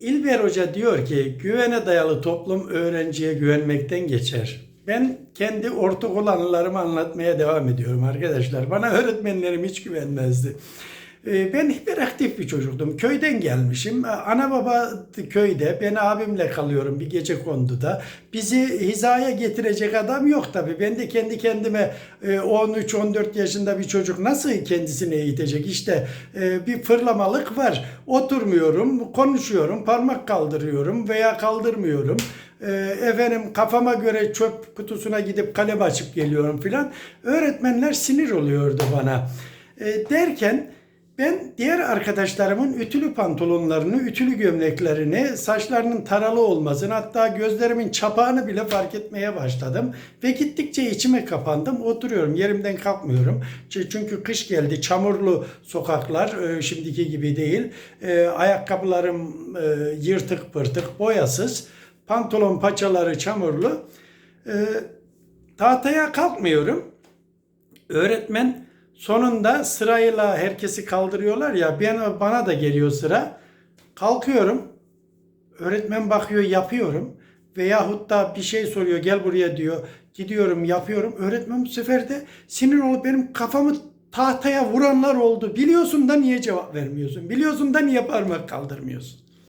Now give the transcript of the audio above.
İlber Hoca diyor ki güvene dayalı toplum öğrenciye güvenmekten geçer. Ben kendi ortaokul anılarımı anlatmaya devam ediyorum arkadaşlar. Bana öğretmenlerim hiç güvenmezdi. Ee, Ben hiperaktif bir çocuktum. Köyden gelmişim. Ana baba köyde. Ben abimle kalıyorum bir gece konduda. Bizi hizaya getirecek adam yok tabii. Ben de kendi kendime e, 13-14 yaşında bir çocuk nasıl kendisini eğitecek? İşte e, bir fırlamalık var. Oturmuyorum, konuşuyorum, parmak kaldırıyorum veya kaldırmıyorum. E, Efendim kafama göre çöp kutusuna gidip kalem açıp geliyorum filan. Öğretmenler sinir oluyordu bana. E, derken ben diğer arkadaşlarımın ütülü pantolonlarını, ütülü gömleklerini, saçlarının taralı olmasını hatta gözlerimin çapağını bile fark etmeye başladım. Ve gittikçe içime kapandım. Oturuyorum, yerimden kalkmıyorum. Çünkü kış geldi, çamurlu sokaklar, e, şimdiki gibi değil. E, Ayakkabılarım e, yırtık pırtık, boyasız. Pantolon paçaları çamurlu. Tahtaya kalkmıyorum. Öğretmen sonunda sırayla herkesi kaldırıyorlar ya ben bana da geliyor sıra. Kalkıyorum. Öğretmen bakıyor yapıyorum. Veyahut da bir şey soruyor gel buraya diyor. Gidiyorum yapıyorum. Öğretmen bu sefer de sinir olup benim kafamı tahtaya vuranlar oldu. Biliyorsun da niye cevap vermiyorsun? Biliyorsun da niye parmak kaldırmıyorsun?